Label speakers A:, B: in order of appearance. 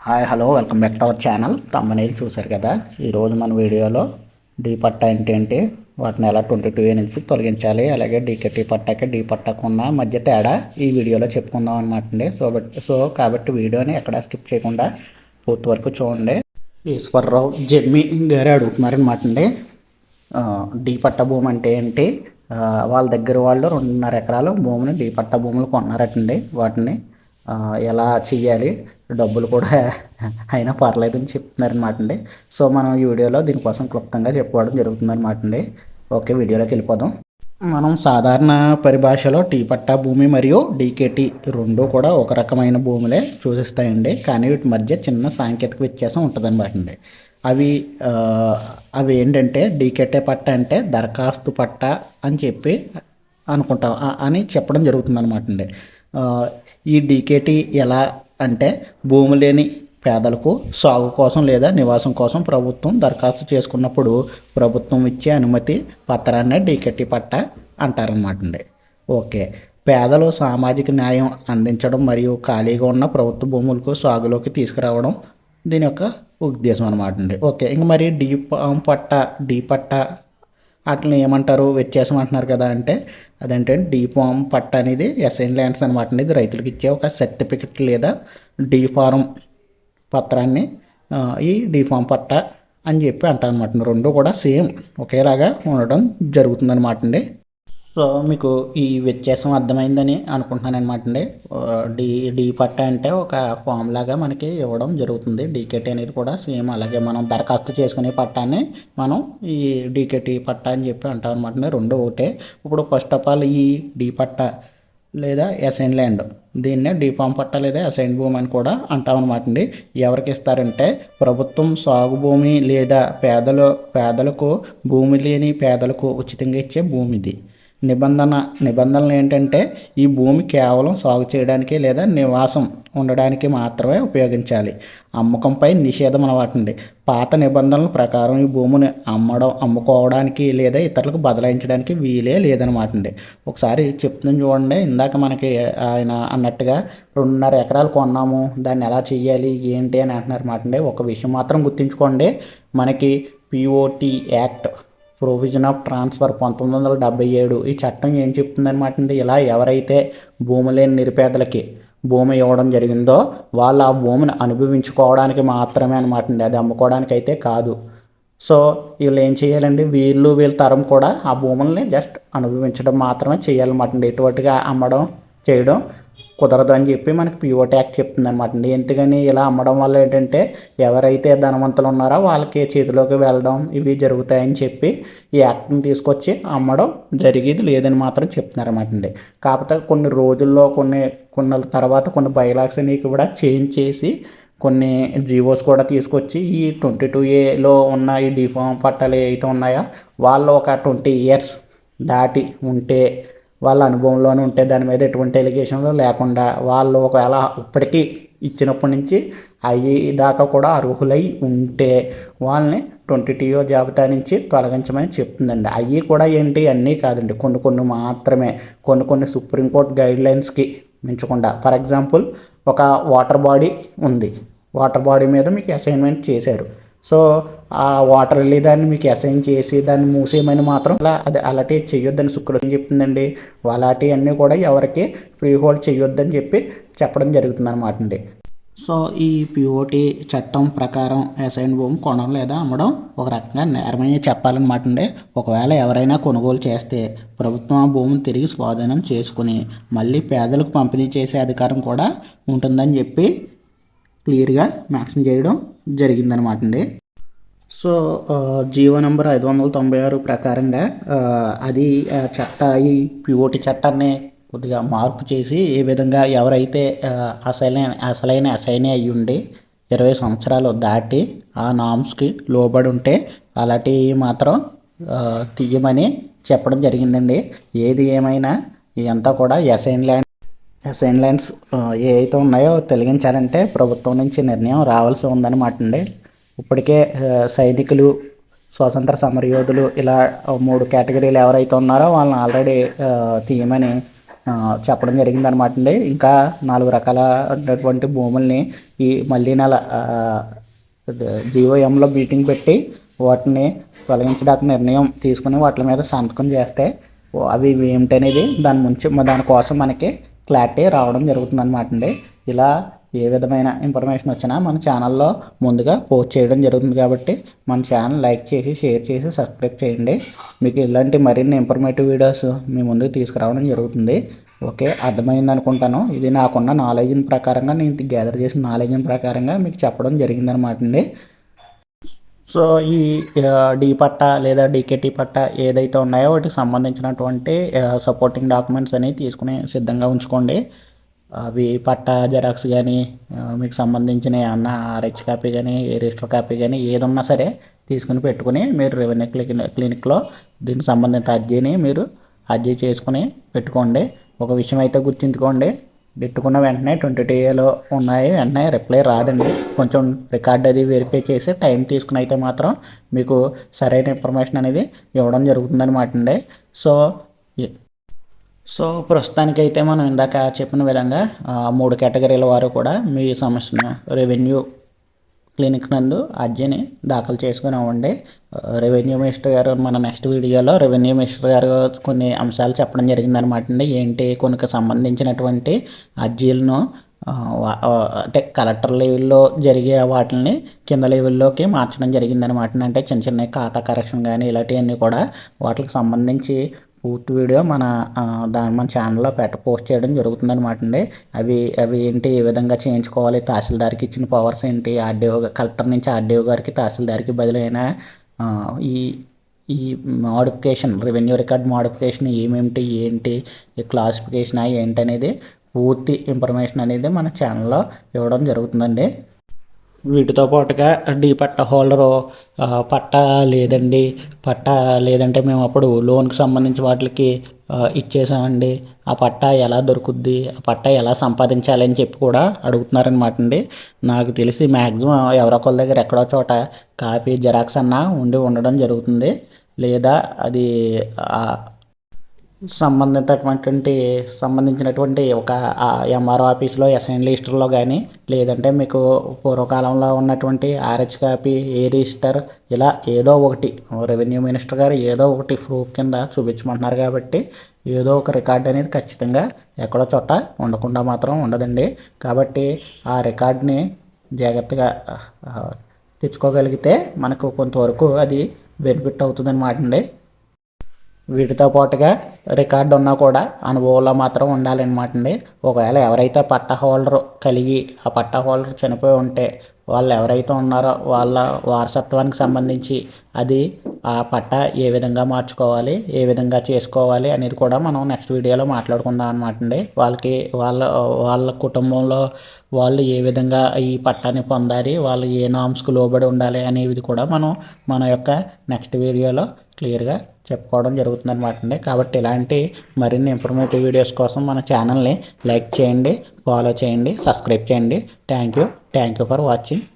A: Hi hello welcome back to our channel తమ్మనేది చూశారు కదా? ఈరోజు మన వీడియోలో డీ పట్టా అంటే ఏంటి? వాటిని ఎలా ట్వంటీ టూ నుంచి తొలగించాలి? అలాగే డీకెటీ పట్టాకి డీ పట్టాకు ఉన్న మధ్య తేడా ఈ వీడియోలో చెప్పుకుందాం అనమాట అండి సో బట్ సో కాబట్టి వీడియోని ఎక్కడ స్కిప్ చేయకుండా పూర్తి వరకు చూడండి. ఈశ్వర్రావు జమ్మి గారు అడుగుతున్నారనమాట అండి ఆ, డీ పట్ట భూమి అంటే ఏంటి? వాళ్ళ దగ్గర వాళ్ళు రెండున్నర ఎకరాలు భూమిని డీ పట్ట భూములు కొన్నారటండి వాటిని. ఎలా చేయాలి డబ్బులు కూడా అయినా పర్లేదని చెప్తున్నారనమాట అండి. సో మనం ఈ వీడియోలో దీనికోసం క్లుప్తంగా చెప్పుకోవడం జరుగుతుందన్నమాట అండి. ఓకే వీడియోలోకి వెళ్ళిపోదాం. మనం సాధారణ పరిభాషలో టీ పట్టా భూమి మరియు డీకేటీ రెండు కూడా ఒక రకమైన భూములే చూసిస్తాయండి. కానీ వీటి మధ్య చిన్న సాంకేతిక వ్యత్యాసం ఉంటుందన్నమాట అండి. అవి అవి ఏంటంటే డీకేటీ పట్ట అంటే దరఖాస్తు పట్ట అని చెప్పి అనుకుంటాం అని చెప్పడం జరుగుతుందన్నమాట అండి. ఈ డీకేటీ ఎలా అంటే భూమి లేని పేదలకు సాగు కోసం లేదా నివాసం కోసం ప్రభుత్వం దరఖాస్తు చేసుకున్నప్పుడు ప్రభుత్వం ఇచ్చే అనుమతి పత్రాన్నే డీకెట్టి పట్ట అంటారనమాట అండి. ఓకే. పేదలు సామాజిక న్యాయం అందించడం మరియు ఖాళీగా ఉన్న ప్రభుత్వ భూములకు సాగులోకి తీసుకురావడం దీని యొక్క ఉద్దేశం అనమాట అండి. ఓకే. ఇంక మరి డీ పట్ట డీ పట్ట వాటిని ఏమంటారు? వ్యత్యాసం అంటున్నారు కదా అంటే అదేంటంటే డీ ఫామ్ పట్ట అనేది ఎస్ఐన్ ల్యాండ్స్ అనమాట అనేది ఇది రైతులకు ఇచ్చే ఒక సర్టిఫికెట్ లేదా డీ ఫారం పత్రాన్ని ఈ డీ ఫామ్ పట్ట అని చెప్పి అంటారు అనమాట రెండు కూడా సేమ్ ఒకేలాగా ఉండడం జరుగుతుందన్నమాట అండి. సో మీకు ఈ వ్యత్యాసం అర్థమైందని అనుకుంటున్నాను అనమాట అండి డి డి పట్ట అంటే ఒక ఫామ్ లాగా మనకి ఇవ్వడం జరుగుతుంది. డీకేటీ అనేది కూడా సేమ్ అలాగే మనం దరఖాస్తు చేసుకునే పట్టాన్ని మనం ఈ డీకేటీ పట్ట అని చెప్పి అంటాం అనమాట అండి. రెండు ఒకటే. ఇప్పుడు ఫస్ట్ ఆఫ్ ఆల్ ఈ డీ పట్ట లేదా అసైన్ ల్యాండ్ దీన్నే డిఫామ్ పట్ట లేదా అసైన్ భూమి అని కూడా అంటాం అనమాట అండి. ఎవరికి ఇస్తారంటే ప్రభుత్వం సాగు భూమి లేదా పేదలు పేదలకు భూమి లేని పేదలకు ఉచితంగా ఇచ్చే భూమి ఇది నిబంధన నిబంధనలు ఏంటంటే ఈ భూమి కేవలం సాగు చేయడానికి లేదా నివాసం ఉండడానికి మాత్రమే ఉపయోగించాలి. అమ్మకంపై నిషేధం అనవాటండి. పాత నిబంధనల ప్రకారం ఈ భూమిని అమ్మడం అమ్ముకోవడానికి లేదా ఇతరులకు బదలాయించడానికి వీలే లేదనమాట అండి ఒకసారి చెప్తుంది చూడండి. ఇందాక మనకి ఆయన అన్నట్టుగా రెండున్నర ఎకరాలు కొన్నాము దాన్ని ఎలా చేయాలి ఏంటి అని అంటున్నారు మాట అండి. ఒక విషయం మాత్రం గుర్తుంచుకోండి. మనకి POT act provision of transfer పంతొమ్మిది వందల డెబ్బై ఏడు ఈ చట్టం ఏం చెప్తుందనమాట అండి? ఇలా ఎవరైతే భూమి లేని నిరుపేదలకి భూమి ఇవ్వడం జరిగిందో వాళ్ళు ఆ భూమిని అనుభవించుకోవడానికి మాత్రమే అనమాట అండి. అది అమ్ముకోవడానికి అయితే కాదు. సో వీళ్ళు ఏం చేయాలండి? వీళ్ళు వీళ్ళ తరం కూడా ఆ భూముల్ని జస్ట్ అనుభవించడం మాత్రమే చేయాలన్నమాట అండి. ఎటువంటిగా అమ్మడం చేయడం కుదరదు అని చెప్పి మనకి పిఓ ట్యాక్ట్ చెప్తుంది అనమాట అండి. ఎందుకని ఇలా అమ్మడం వల్ల ఏంటంటే ఎవరైతే ధనవంతులు ఉన్నారో వాళ్ళకి చేతిలోకి వెళ్ళడం ఇవి జరుగుతాయని చెప్పి ఈ యాక్ట్ని తీసుకొచ్చి అమ్మడం జరిగేది లేదని మాత్రం చెప్తున్నారన్నమాట అండి. కాకపోతే కొన్ని రోజుల్లో కొన్ని కొన్ని తర్వాత కొన్ని బైలాక్స్ అనేవి కూడా చేంజ్ చేసి కొన్ని జీవోస్ కూడా తీసుకొచ్చి ఈ ట్వంటీ టూ ఏలో ఉన్న ఈ డిఫామ్ పట్టాలు ఏవైతే ఉన్నాయో వాళ్ళు ఒక ట్వంటీ ఇయర్స్ దాటి ఉంటే వాళ్ళ అనుభవంలోనే ఉంటే దాని మీద ఎటువంటి ఎలిగేషన్లు లేకుండా వాళ్ళు ఒకవేళ ఇప్పటికీ ఇచ్చినప్పటి నుంచి అవి దాకా కూడా అర్హులై ఉంటే వాళ్ళని ట్వంటీ టీఓ జాబితా నుంచి తొలగించమని చెప్తుందండి. అవి కూడా ఏంటి? అన్నీ కాదండి. కొన్ని కొన్ని మాత్రమే. కొన్ని కొన్ని సుప్రీంకోర్టు గైడ్లైన్స్కి మించకుండా. ఫర్ ఎగ్జాంపుల్ ఒక వాటర్ బాడీ ఉంది. వాటర్ బాడీ మీద మీకు అసైన్మెంట్ చేశారు. సో ఆ వాటర్ వెళ్ళి దాన్ని మీకు అసైన్ చేసి దాన్ని మూసేయమని మాత్రం అలా అది అలాంటి చెయ్యొద్దని శుక్రవారం చెప్తుందండి. అలాంటివి అన్నీ కూడా ఎవరికి ఫ్రీ హోల్డ్ చెయ్యొద్దని చెప్పి చెప్పడం జరుగుతుంది అనమాట అండి. సో ఈ పిఓటి చట్టం ప్రకారం అసైన్ భూమి కొనడం లేదా అమ్మడం ఒక రకంగా నేరమని చెప్పాలన్నమాట అండి. ఒకవేళ ఎవరైనా కొనుగోలు చేస్తే ప్రభుత్వం ఆ భూమిని తిరిగి స్వాధీనం చేసుకుని మళ్ళీ పేదలకు పంపిణీ చేసే అధికారం కూడా ఉంటుందని చెప్పి క్లియర్గా మెన్షన్ చేయడం జరిగిందనమాట అండి. సో జీవో నంబర్ ఐదు వందల తొంభై ఆరు ప్రకారంగా అది చట్ట ఈ పిఓటి చట్టాన్ని కొద్దిగా మార్పు చేసి ఏ విధంగా ఎవరైతే అసలైన అసలైన అసైనే అయ్యి ఉండి ఇరవై సంవత్సరాలు దాటి ఆ నామ్స్కి లోబడి ఉంటే అలాంటివి మాత్రం తీయమని చెప్పడం జరిగిందండి. ఏది ఏమైనా ఇదంతా కూడా అసైన్ ల్యాండ్ అసైన్ లైన్స్ ఏ అయితే ఉన్నాయో తొలగించాలంటే ప్రభుత్వం నుంచి నిర్ణయం రావాల్సి ఉందన్నమాట అండి. ఇప్పటికే సైనికులు స్వాతంత్ర సమరయోధులు ఇలా మూడు కేటగిరీలు ఎవరైతే ఉన్నారో వాళ్ళని ఆల్రెడీ తీయమని చెప్పడం జరిగింది అనమాట అండి. ఇంకా నాలుగు రకాల ఉన్నటువంటి భూముల్ని ఈ మళ్ళీ నెల జీవోఎంలో మీటింగ్ పెట్టి వాటిని తొలగించడానికి నిర్ణయం తీసుకుని వాటి మీద సంతకం చేస్తే అవి ఏమిటనేది దాని ముంచి దానికోసం మనకి క్లారిటీ రావడం జరుగుతుంది అనమాట అండి. ఇలా ఏ విధమైన ఇన్ఫర్మేషన్ వచ్చినా మన ఛానల్లో ముందుగా పోస్ట్ చేయడం జరుగుతుంది కాబట్టి మన ఛానల్ లైక్ చేసి షేర్ చేసి సబ్స్క్రైబ్ చేయండి. మీకు ఇలాంటి మరిన్ని ఇన్ఫర్మేటివ్ వీడియోస్ మీ ముందుకు తీసుకురావడం జరుగుతుంది. ఓకే అర్థమైంది అనుకుంటాను. ఇది నాకున్న నాలెడ్జ్ ప్రకారంగా నేను గ్యాదర్ చేసిన నాలెడ్జ్ ప్రకారంగా మీకు చెప్పడం జరిగిందనమాట అండి. సో ఈ డీ పట్ట లేదా డికెటి పట్ట ఏదైతే ఉన్నాయో వాటికి సంబంధించినటువంటి సపోర్టింగ్ డాక్యుమెంట్స్ అనేవి తీసుకుని సిద్ధంగా ఉంచుకోండి. అవి పట్టా జెరాక్స్ కానీ మీకు సంబంధించిన ఏమన్నా ఆర్హెచ్ కాపీ కానీ రిజిస్టర్ కాపీ కానీ ఏదన్నా సరే తీసుకుని పెట్టుకుని మీరు రెవెన్యూ క్లినిక్ క్లినిక్లో దీనికి సంబంధిత అర్జీని మీరు అర్జీ చేసుకుని పెట్టుకోండి. ఒక విషయం అయితే గుర్తుంచుకోండి. పెట్టుకున్న వెంటనే ట్వంటీ టూ ఏలో ఉన్నాయి. వెంటనే రిప్లై రాదండి. కొంచెం రికార్డ్ అది వెరిఫై చేసి టైం తీసుకుని అయితే మాత్రం మీకు సరైన ఇన్ఫర్మేషన్ అనేది ఇవ్వడం జరుగుతుందనమాట అండి. సో సో ప్రస్తుతానికైతే మనం ఇందాక చెప్పిన విధంగా మూడు కేటగిరీల వారు కూడా మీ సమస్యను రెవెన్యూ క్లినిక్ నందు అర్జీని దాఖలు చేసుకుని అవ్వండి. రెవెన్యూ మినిస్టర్ గారు మన నెక్స్ట్ వీడియోలో రెవెన్యూ మినిస్టర్ గారు కొన్ని అంశాలు చెప్పడం జరిగిందనమాట అండి. ఏంటి? కొనికి సంబంధించినటువంటి అర్జీలను అంటే కలెక్టర్ లెవెల్లో జరిగే వాటిని కింద లెవెల్లోకి మార్చడం జరిగిందనమాట అంటే చిన్న చిన్న ఖాతా కరెక్షన్ కానీ ఇలాంటివన్నీ కూడా వాటికి సంబంధించి పూర్తి వీడియో మన దాని మన ఛానల్లో పెట్ట పోస్ట్ చేయడం జరుగుతుంది అనమాట అండి. అవి అవి ఏంటి ఏ విధంగా చేయించుకోవాలి తహసీల్దార్కి ఇచ్చిన పవర్స్ ఏంటి ఆర్డీఓ కలెక్టర్ నుంచి ఆర్డీఓ గారికి తహసీల్దార్కి బదులైన ఈ ఈ మోడిఫికేషన్ రెవెన్యూ రికార్డ్ మోడిఫికేషన్ ఏమేమిటి ఏంటి ఈ క్లాసిఫికేషన్ ఏంటి అనేది పూర్తి ఇన్ఫర్మేషన్ అనేది మన ఛానల్లో ఇవ్వడం జరుగుతుందండి. వీటితో పాటుగా డీ పట్ట హోల్డరు పట్ట లేదండి పట్ట లేదంటే మేము అప్పుడు లోన్కి సంబంధించి వాటికి ఇచ్చేసామండి. ఆ పట్ట ఎలా దొరుకుద్ది ఆ పట్ట ఎలా సంపాదించాలి అని చెప్పి కూడా అడుగుతున్నారనమాట అండి. నాకు తెలిసి మ్యాక్సిమం ఎవరొకరి దగ్గర ఎక్కడో చోట కాపీ జెరాక్స్ అన్నా ఉండి ఉండడం జరుగుతుంది. లేదా అది సంబంధితటువంటి సంబంధించినటువంటి ఒక ఎంఆర్ఓ ఆఫీస్లో అసైన్ లిస్టర్లో కానీ లేదంటే మీకు పూర్వకాలంలో ఉన్నటువంటి ఆర్హెచ్ కాపీ ఏ రిజిస్టర్ ఇలా ఏదో ఒకటి రెవెన్యూ మినిస్టర్ గారు ఏదో ఒకటి ప్రూఫ్ కింద చూపించమంటున్నారు కాబట్టి ఏదో ఒక రికార్డ్ అనేది ఖచ్చితంగా ఎక్కడో చోట ఉండకుండా మాత్రం ఉండదండి. కాబట్టి ఆ రికార్డ్ని జాగ్రత్తగా తెచ్చుకోగలిగితే మనకు కొంతవరకు అది బెనిఫిట్ అవుతుంది అనమాట అండి. వీటితో పాటుగా రికార్డు ఉన్నా కూడా అనుభవంలో మాత్రం ఉండాలన్నమాట అండి. ఒకవేళ ఎవరైతే పట్ట హోల్డర్ కలిగి ఆ పట్ట హోల్డర్ చనిపోయి ఉంటే వాళ్ళు ఎవరైతే ఉన్నారో వాళ్ళ వారసత్వానికి సంబంధించి అది ఆ పట్ట ఏ విధంగా మార్చుకోవాలి ఏ విధంగా చేసుకోవాలి అనేది కూడా మనం నెక్స్ట్ వీడియోలో మాట్లాడుకుందాం అనమాట అండి. వాళ్ళకి వాళ్ళ వాళ్ళ కుటుంబంలో వాళ్ళు ఏ విధంగా ఈ పట్టాన్ని పొందాలి వాళ్ళు ఏ నామ్స్కు లోబడి ఉండాలి అనేది కూడా మనం మన యొక్క నెక్స్ట్ వీడియోలో క్లియర్గా చెప్పుకోవడం జరుగుతుంది అనమాట అండి. కాబట్టి ఇలాంటి మరిన్ని ఇన్ఫర్మేటివ్ వీడియోస్ కోసం మన ఛానల్ని లైక్ చేయండి ఫాలో చేయండి సబ్స్క్రైబ్ చేయండి. Thank you thank you for watching